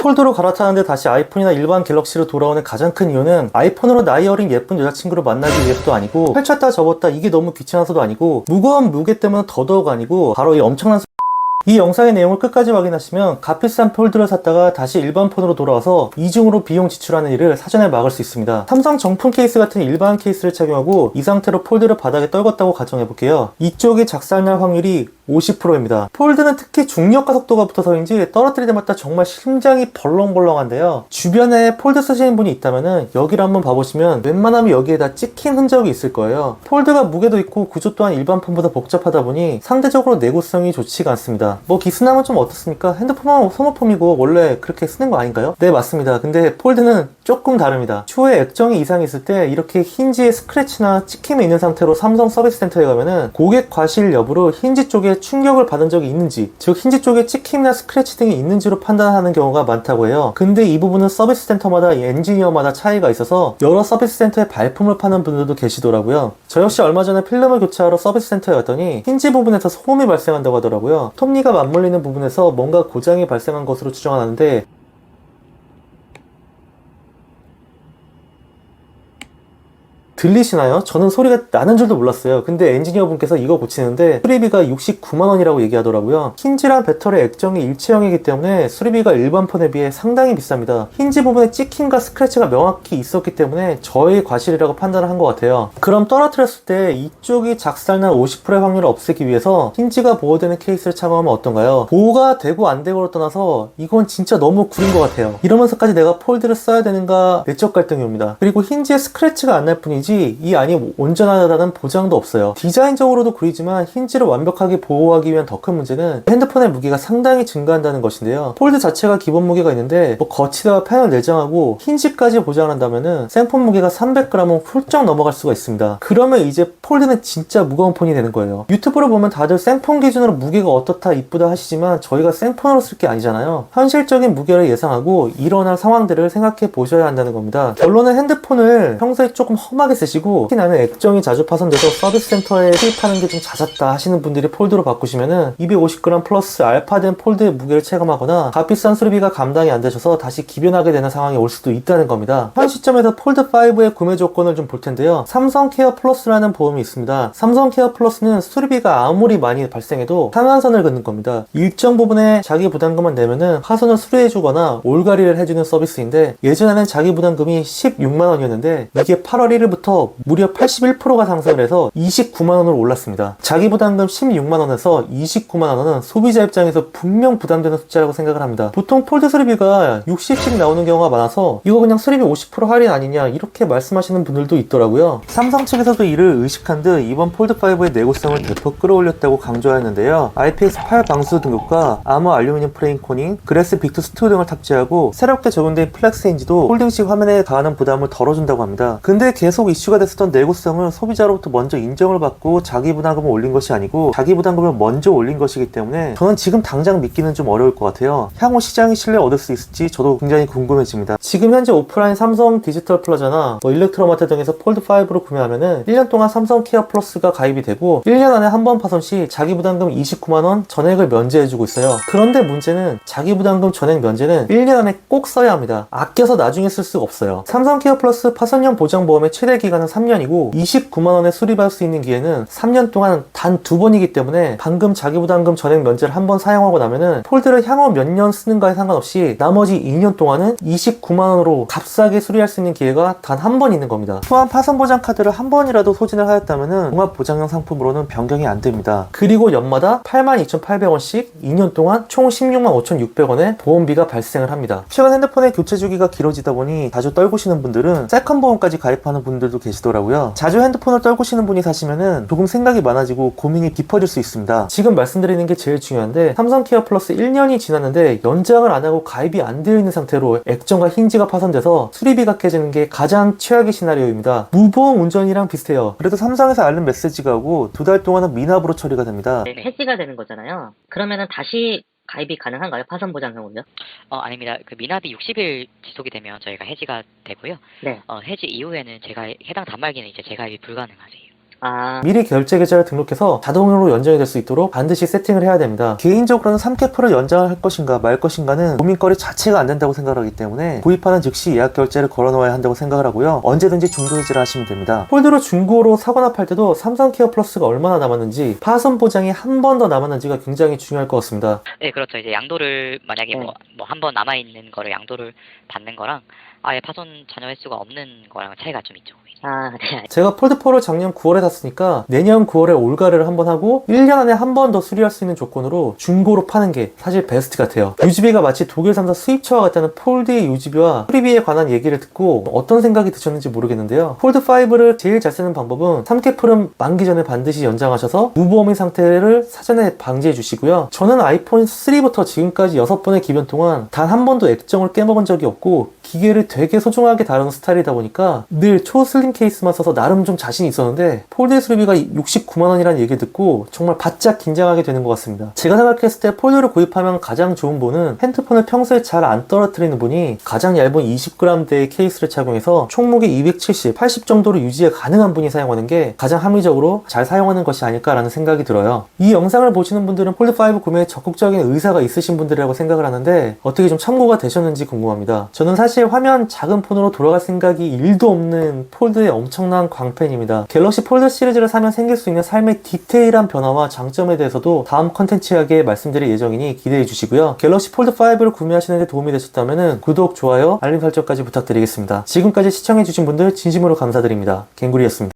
폴드로 갈아타는데 다시 아이폰이나 일반 갤럭시로 돌아오는 가장 큰 이유는 아이폰으로 나이 어린 예쁜 여자친구를 만나기 위해서도 아니고 펼쳤다 접었다 이게 너무 귀찮아서도 아니고 무거운 무게 때문에 더더욱 아니고 바로 이 엄청난 이 영상의 내용을 끝까지 확인하시면 값비싼 폴드를 샀다가 다시 일반 폰으로 돌아와서 이중으로 비용 지출하는 일을 사전에 막을 수 있습니다. 삼성 정품 케이스 같은 일반 케이스를 착용하고 이 상태로 폴드를 바닥에 떨궜다고 가정해볼게요. 이쪽이 작살날 확률이 50%입니다. 폴드는 특히 중력과 속도가 붙어서인지 떨어뜨릴 때마다 정말 심장이 벌렁벌렁한데요. 주변에 폴드 쓰시는 분이 있다면 여기를 한번 봐보시면 웬만하면 여기에 다 찍힌 흔적이 있을 거예요. 폴드가 무게도 있고 구조 또한 일반 폰보다 복잡하다 보니 상대적으로 내구성이 좋지가 않습니다. 뭐 기스남은 좀 어떻습니까? 핸드폰은 소모품이고 원래 그렇게 쓰는 거 아닌가요? 네 맞습니다. 근데 폴드는 조금 다릅니다. 추후에 액정이 이상이 있을 때 이렇게 힌지에 스크래치나 찍힘이 있는 상태로 삼성 서비스 센터에 가면은 고객 과실 여부로 힌지 쪽에 충격을 받은 적이 있는지 즉 힌지 쪽에 찍힘이나 스크래치 등이 있는지로 판단하는 경우가 많다고 해요. 근데 이 부분은 서비스 센터마다 엔지니어마다 차이가 있어서 여러 서비스 센터에 발품을 파는 분들도 계시더라고요. 저 역시 얼마 전에 필름을 교체하러 서비스 센터에 갔더니 힌지 부분에서 소음이 발생한다고 하더라고요. 톱니가 맞물리는 부분에서 뭔가 고장이 발생한 것으로 추정하는데 들리시나요? 저는 소리가 나는 줄도 몰랐어요. 근데 엔지니어 분께서 이거 고치는데 수리비가 69만원이라고 얘기하더라고요. 힌지랑 배터리 액정이 일체형이기 때문에 수리비가 일반 폰에 비해 상당히 비쌉니다. 힌지 부분에 찍힘과 스크래치가 명확히 있었기 때문에 저의 과실이라고 판단을 한 것 같아요. 그럼 떨어뜨렸을 때 이쪽이 작살난 50%의 확률을 없애기 위해서 힌지가 보호되는 케이스를 착용하면 어떤가요? 보호가 되고 안 되고를 떠나서 이건 진짜 너무 구린 것 같아요. 이러면서까지 내가 폴드를 써야 되는가 내적 갈등이 옵니다. 그리고 힌지에 스크래치가 안 날 뿐이지 이 안이 온전하다는 보장도 없어요. 디자인적으로도 그리지만 힌지를 완벽하게 보호하기 위한 더 큰 문제는 핸드폰의 무게가 상당히 증가한다는 것인데요. 폴드 자체가 기본 무게가 있는데 뭐 거치대와 패널 내장하고 힌지까지 보장을 한다면은 생폰 무게가 300g은 훌쩍 넘어갈 수가 있습니다. 그러면 이제 폴드는 진짜 무거운 폰이 되는 거예요. 유튜브를 보면 다들 생폰 기준으로 무게가 어떻다 이쁘다 하시지만 저희가 생폰으로 쓸 게 아니잖아요. 현실적인 무게를 예상하고 일어날 상황들을 생각해 보셔야 한다는 겁니다. 결론은 핸드폰을 평소에 조금 험하게 쓰시고 특히 나는 액정이 자주 파손돼서 서비스 센터에 투입하는 게 좀 잦았다 하시는 분들이 폴드로 바꾸시면은 250g 플러스 알파된 폴드의 무게를 체감하거나 값비싼 수리비가 감당이 안 되셔서 다시 기변하게 되는 상황이 올 수도 있다는 겁니다. 현 시점에서 폴드 5의 구매 조건을 좀 볼 텐데요. 삼성 케어 플러스라는 보험이 있습니다. 삼성 케어 플러스는 수리비가 아무리 많이 발생해도 상한선을 긋는 겁니다. 일정 부분의 자기 부담금만 내면은 파손을 수리해주거나 올가리를 해주는 서비스인데 예전에는 자기 부담금이 16만 원이었는데 이게 8월 1일부터 무려 81%가 상승을 해서 29만 원으로 올랐습니다. 자기 부담금 16만 원에서 29만 원은 소비자 입장에서 분명 부담되는 숫자라고 생각을 합니다. 보통 폴드 수리비가 60씩 나오는 경우가 많아서 이거 그냥 수리비 50% 할인 아니냐 이렇게 말씀하시는 분들도 있더라고요. 삼성 측에서도 이를 의식한 듯 이번 폴드5의 내구성을 대폭 끌어올렸다고 강조하였는데요. IPX8 방수 등급과 아머 알루미늄 프레임 코닝, 그래스 빅투 스튜 등을 탑재하고 새롭게 적용된 플렉스 엔지도 폴딩식 화면에 가하는 부담을 덜어준다고 합니다. 근데 계속 이 슈가 됐었던 내구성을 소비자로부터 먼저 인정을 받고 자기 부담금을 올린 것이 아니고 자기 부담금을 먼저 올린 것이기 때문에 저는 지금 당장 믿기는 좀 어려울 것 같아요. 향후 시장의 신뢰 얻을 수 있을지 저도 굉장히 궁금해집니다. 지금 현재 오프라인 삼성 디지털 플라자나 뭐 일렉트로마트 등에서 폴드5로 구매하면은 1년 동안 삼성 케어 플러스가 가입이 되고 1년 안에 한 번 파손 시 자기 부담금 29만원 전액을 면제해주고 있어요. 그런데 문제는 자기 부담금 전액 면제는 1년 안에 꼭 써야 합니다. 아껴서 나중에 쓸 수가 없어요. 삼성 케어 플러스 파손형 보장보험의 최대 기간은 3년이고 29만 원에 수리받을 수 있는 기회는 3년 동안 단 두 번이기 때문에 방금 자기 부담금 전액 면제를 한 번 사용하고 나면은 폴드를 향후 몇 년 쓰는가에 상관없이 나머지 2년 동안은 29만 원으로 값싸게 수리할 수 있는 기회가 단 한 번 있는 겁니다. 또한 파손 보장 카드를 한 번이라도 소진을 하였다면은 종합 보장형 상품으로는 변경이 안 됩니다. 그리고 연마다 82,800원씩 2년 동안 총 16만 5,600원의 보험비가 발생을 합니다. 최근 핸드폰의 교체 주기가 길어지다 보니 자주 떨구시는 분들은 세컨 보험까지 가입하는 분들 도 계시더라고요. 자주 핸드폰을 떨구시는 분이 사시면은 조금 생각이 많아지고 고민이 깊어질 수 있습니다. 지금 말씀드리는 게 제일 중요한데 삼성 케어 플러스 1년이 지났는데 연장을 안 하고 가입이 안 되어 있는 상태로 액정과 힌지가 파손돼서 수리비가 깨지는 게 가장 최악의 시나리오입니다. 무보험 운전이랑 비슷해요. 그래도 삼성에서 알림 메시지가 오고 두 달 동안은 미납으로 처리가 됩니다. 네, 해지가 되는 거잖아요. 그러면은 다시 가입이 가능한가요? 파손 보장형은요? 어, 아닙니다. 그 미납이 60일 지속이 되면 저희가 해지가 되고요. 네. 어, 해지 이후에는 제가 해당 단말기는 이제 재가입이 불가능하세요. 아, 미리 결제 계좌를 등록해서 자동으로 연장이 될 수 있도록 반드시 세팅을 해야 됩니다. 개인적으로는 3캐프를 연장을 할 것인가 말 것인가는 고민거리 자체가 안 된다고 생각하기 때문에 구입하는 즉시 예약 결제를 걸어놓아야 한다고 생각을 하고요. 언제든지 중도 해지를 하시면 됩니다. 폴드로 중고로 사거나 팔 때도 삼성 케어 플러스가 얼마나 남았는지 파손 보장이 한 번 더 남았는지가 굉장히 중요할 것 같습니다. 네, 그렇죠. 이제 양도를 만약에 네. 뭐뭐한 번 남아 있는 거를 양도를 받는 거랑 아예 파손 잔여 횟수가 없는 거랑 차이가 좀 있죠. 아, 네. 제가 폴드4를 작년 9월에 샀으니까 내년 9월에 올가를 한번 하고 1년 안에 한 번 더 수리할 수 있는 조건으로 중고로 파는 게 사실 베스트 같아요. 유지비가 마치 독일 3사 수입차와 같다는 폴드의 유지비와 수리비에 관한 얘기를 듣고 어떤 생각이 드셨는지 모르겠는데요. 폴드5를 제일 잘 쓰는 방법은 3캐플은 만기 전에 반드시 연장하셔서 무보험의 상태를 사전에 방지해 주시고요. 저는 아이폰 3부터 지금까지 6번의 기변 동안 단 한 번도 액정을 깨먹은 적이 없고 기계를 되게 소중하게 다루는 스타일이다 보니까 늘 초슬림 케이스만 써서 나름 좀 자신이 있었는데 폴드 수리비가 69만원이라는 얘기를 듣고 정말 바짝 긴장하게 되는 것 같습니다. 제가 생각했을 때 폴드를 구입하면 가장 좋은 분은 핸드폰을 평소에 잘 안 떨어뜨리는 분이 가장 얇은 20g대의 케이스를 착용해서 총무게 270, 80 정도로 유지 가능한 분이 사용하는 게 가장 합리적으로 잘 사용하는 것이 아닐까라는 생각이 들어요. 이 영상을 보시는 분들은 폴드5 구매에 적극적인 의사가 있으신 분들이라고 생각을 하는데 어떻게 좀 참고가 되셨는지 궁금합니다. 저는 사실 화면 작은 폰으로 돌아갈 생각이 1도 없는 폴드의 엄청난 광팬입니다. 갤럭시 폴드 시리즈를 사면 생길 수 있는 삶의 디테일한 변화와 장점에 대해서도 다음 컨텐츠하게 말씀드릴 예정이니 기대해 주시고요. 갤럭시 폴드 5를 구매하시는 데 도움이 되셨다면 구독, 좋아요, 알림 설정까지 부탁드리겠습니다. 지금까지 시청해 주신 분들 진심으로 감사드립니다. 갱구리였습니다.